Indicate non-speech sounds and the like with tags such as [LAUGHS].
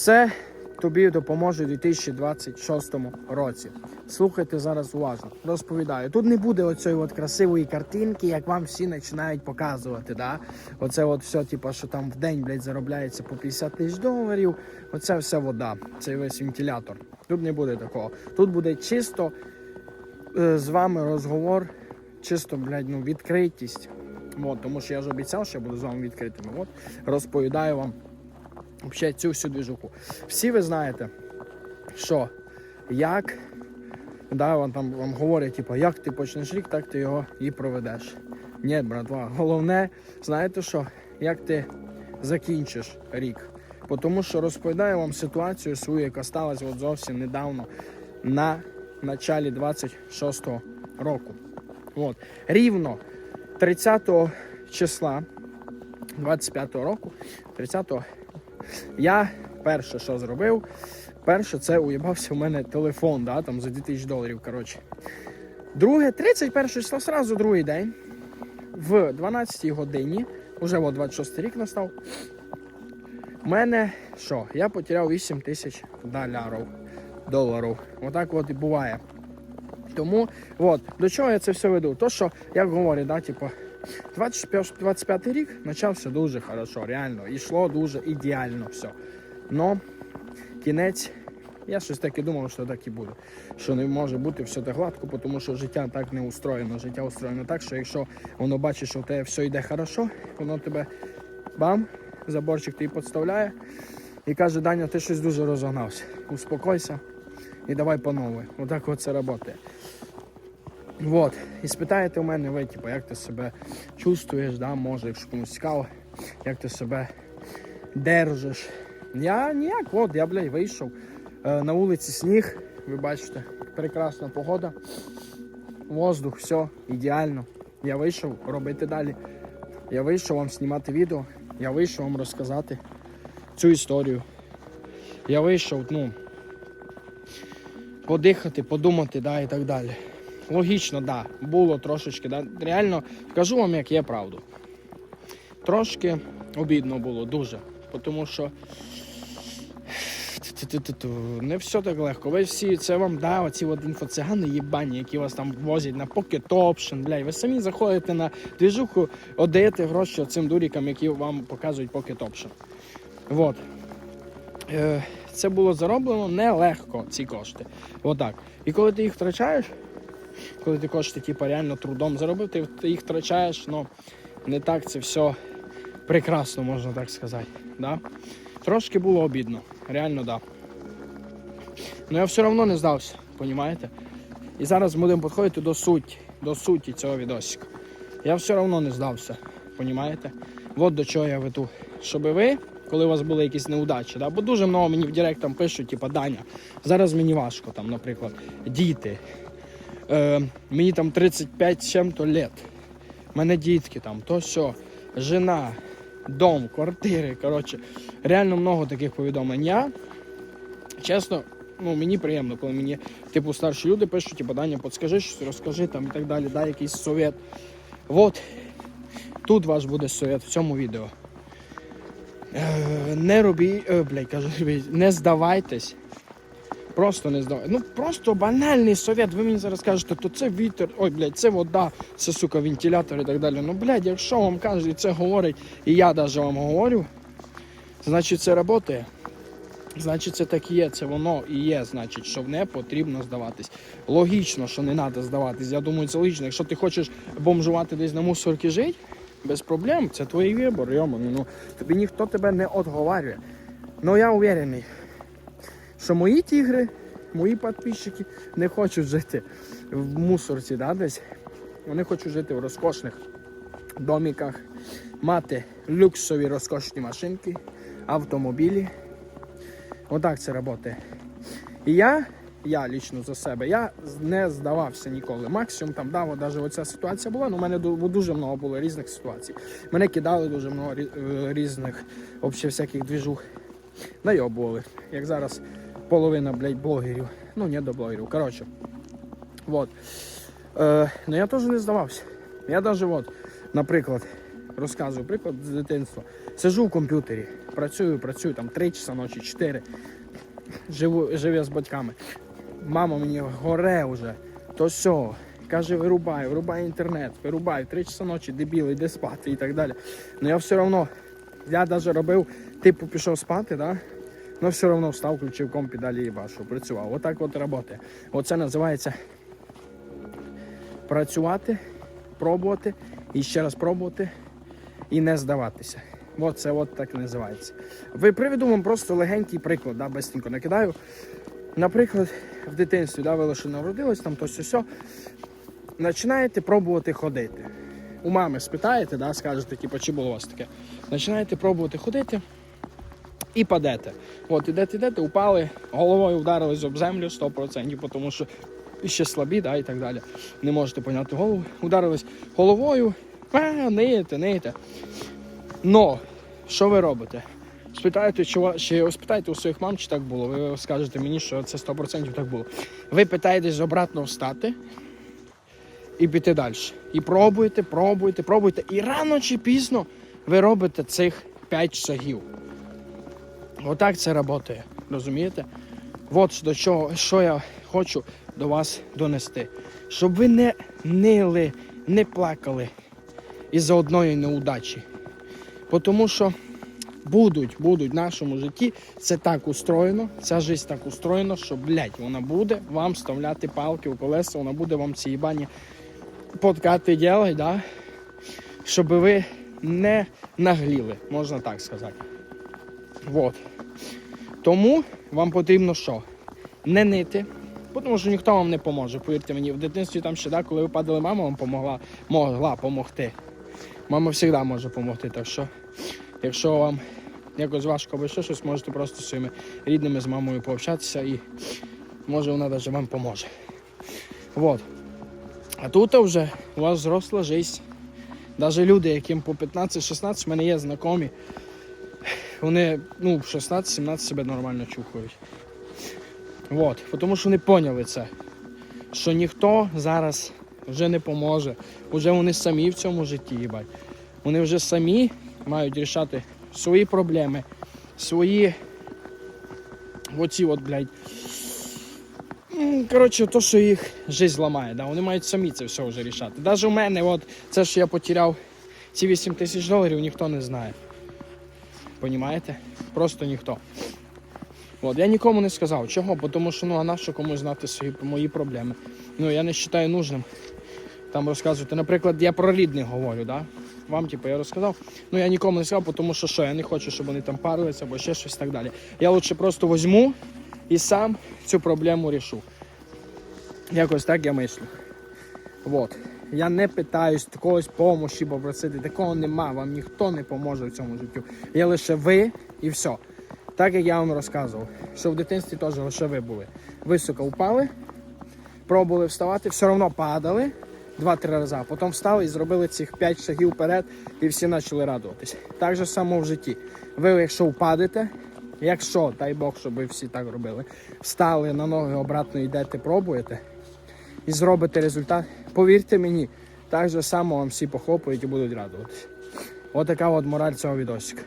Це тобі допоможе у 2026 році. Слухайте зараз уважно. Розповідаю. Тут не буде оцієї от красивої картинки, як вам всі починають показувати. Да? Оце от все, типу, що там в день блядь, заробляється по 50 тисяч доларів. Оце все вода. Це весь вентилятор. Тут не буде такого. Тут буде чисто е, з вами розговор, чисто, блядь, ну, відкритість. От, тому що я ж обіцяв, що я буду з вами відкритими. От, розповідаю вам взагалі цю всю двіжуху. Всі ви знаєте, що як да, вам там вам говорять, типу, як ти почнеш рік, так ти його і проведеш. Ні, братва, головне, знаєте що, як ти закінчиш рік. Тому що розповідаю вам ситуацію свою, яка сталася от зовсім недавно на началі 26-го року. От. Рівно 30 числа 25-го року, 30-го, я перше, що зробив, перше, це уїбався в мене телефон, да, там за 2000 доларів. коротше. Друге, 31 числа, сразу другий день, в 12 годині, вже от 26 рік настав. У мене що? Я потеряв 8 тисяч доларів. доларів. Отак от і буває. Тому, от, до чого я це все веду? То, що, як говорять, да, типу, 25, 25 рік почався дуже хорошо, реально. Ішло дуже ідеально все. Но кінець, я щось таки думав, що так і буде. Що не може бути все так гладко, тому що життя так не устроєно. Життя устроєно так, що якщо воно бачить, що в тебе все йде хорошо, воно тебе бам, заборчик тобі підставляє і каже, Даня, ти щось дуже розогнався. Успокойся і давай по новій. Отак от це працює. Вот. І спитаєте у мене, ви, типу, як ти себе чувствуєш, да, може, якщо комусь цікаво, як ти себе держиш. Я ніяк, от, я, блядь, вийшов. Е, на вулиці сніг, ви бачите, прекрасна погода. Воздух, все, ідеально. Я вийшов робити далі. Я вийшов вам знімати відео, я вийшов вам розказати цю історію. Я вийшов, ну, подихати, подумати, да, і так далі. Логічно, да, було трошечки. Да. Реально кажу вам, як є правду. Трошки обідно було, дуже. Тому що не все так легко. Ви всі, це вам да, оці от інфоцигани їбані, які вас там возять на і ви самі заходите на двіжуху, отдаєте гроші цим дурікам, які вам показують Option. Вот. Е, це було зароблено нелегко, ці кошти. Отак. І коли ти їх втрачаєш, коли ти кошти типу, реально трудом заробив, ти їх втрачаєш, ну не так це все прекрасно, можна так сказати. Да? Трошки було обідно, реально да. Ну я все одно не здався, розумієте? І зараз будемо підходити до суті, до суті цього відосика. Я все одно не здався, розумієте? От до чого я веду. Щоб ви, коли у вас були якісь неудачі, да? бо дуже много мені в Директ там пишуть, типу, Даня, зараз мені важко, там, наприклад, діти. Е, мені там 35 чим-то лет. У мене дітки там, то все, жена, дом, квартири. Коротше, реально много таких повідомлень. Я, чесно, ну мені приємно, коли мені типу старші люди пишуть, типу, Даня, подскажи щось, розкажи там і так далі, дай якийсь совет. Вот, тут ваш буде совет в цьому відео. Е, не робіть, е, блядь, кажу, [LAUGHS] не здавайтесь. Просто не здавай. Ну просто банальний совет. Ви мені зараз кажете, то це вітер, ой, блядь, це вода, це сука, вентилятор і так далі. Ну, блядь, якщо вам кажуть, і це говорить, і я навіть вам говорю, значить це працює. Значить, це так і є, це воно і є, значить, що не потрібно здаватись. Логічно, що не треба здаватись. Я думаю, це логічно. Якщо ти хочеш бомжувати десь на мусорці жити, без проблем, це твій вибор, йоману. Ну, тобі ніхто тебе не отговарює. Ну я уверений, що мої тігри, мої підписчики не хочуть жити в мусорці, да, десь. Вони хочуть жити в розкошних доміках, мати люксові розкошні машинки, автомобілі. Отак це працює. І я, я лічно за себе, я не здавався ніколи. Максимум там, да, навіть оця ситуація була, ну у мене дуже много було різних ситуацій. Мене кидали дуже много е, різних взагалі всяких двіжух. Найобували. Як зараз половина, блядь, блогерів. Ну, не до блогерів. Коротше. Вот. Е, ну я теж не здавався. Я навіть, от, наприклад, розказую приклад з дитинства. Сижу в комп'ютері, працюю, працюю там 3 часа ночі, 4. Живу, живу я з батьками. Мама мені горе вже, то все. Каже, вирубай, вирубай інтернет, вирубай, 3 часа ночі, дебіл, йди спати і так далі. Ну я все одно, я навіть робив, типу пішов спати, да? Ну все одно встав, включив комп і далі їбашу, працював. Отак от роботи. Оце називається працювати, пробувати і ще раз пробувати і не здаватися. От це от так і називається. Ви приведу вам просто легенький приклад, да, бесенько накидаю. Наприклад, в дитинстві, да, ви лише народились, там то все. Починаєте пробувати ходити. У мами спитаєте, да, скажете, типу, чи було у вас таке. Починаєте пробувати ходити і падете. От, ідете, ідете, упали, головою вдарились об землю 100%, тому що ще слабі, да, і так далі. Не можете поняти голову. Ударились головою, а, ниєте, ниєте. Но, що ви робите? Спитаєте, чи, чи спитайте у своїх мам, чи так було. Ви скажете мені, що це 100% так було. Ви питаєтесь обратно встати і піти далі. І пробуєте, пробуєте, пробуєте. І рано чи пізно ви робите цих 5 шагів. Отак це працює. Розумієте? От до чого, що я хочу до вас донести. Щоб ви не нили, не плакали із-за одної неудачі. Тому що будуть, будуть в нашому житті це так устроєно, ця життя так устроєна, що, блядь, вона буде вам вставляти палки у колеса, вона буде вам ці їбані подкати ділать, да? щоб ви не нагліли, можна так сказати. Вот. Тому вам потрібно що? Не нити, тому що ніхто вам не поможе. Повірте мені, в дитинстві там ще, да, коли ви падали, мама вам помогла, могла помогти. Мама завжди може допомогти. Так що, якщо вам якось важко або ще щось, можете просто своїми рідними з мамою пообщатися і може вона навіть вам поможе. Вот. А тут вже у вас зросла життя. Навіть люди, яким по 15-16, в мене є знайомі, вони ну, в 16-17 себе нормально чухають. Вот. Тому що вони поняли це. Що ніхто зараз вже не поможе. Уже вони самі в цьому житті, їбать. Вони вже самі мають рішати свої проблеми, свої оці от, блядь. Коротше, то, що їх життя ламає, да? вони мають самі це все вже рішати. Навіть у мене, от, це що я потеряв ці 8 тисяч доларів, ніхто не знає. Понімаєте? Просто ніхто. От, я нікому не сказав. Чого? Бо Тому що ну, а нащо комусь знати свої мої проблеми. Ну, я не вважаю нужним там розказувати. Наприклад, я про рідних говорю, да? Вам, типу, я розказав. Ну я нікому не сказав, тому що що, я не хочу, щоб вони там парилися або ще щось так далі. Я лучше просто візьму і сам цю проблему рішу. Якось так я мислю. Вот. Я не питаюсь когось помощі попросити. Такого нема, вам ніхто не поможе в цьому життю. Є лише ви і все. Так як я вам розказував, що в дитинстві теж лише ви були. Високо впали, пробували вставати, все одно падали два-три рази, потім встали і зробили цих 5 шагів вперед, і всі почали радуватись. Так же само в житті. Ви, якщо впадете, якщо, дай Бог, щоб ви всі так робили, встали на ноги обратно йдете, пробуєте і зробите результат, повірте мені, так же само вам всі похлопають і будуть радуватися. Отака от мораль цього відосика.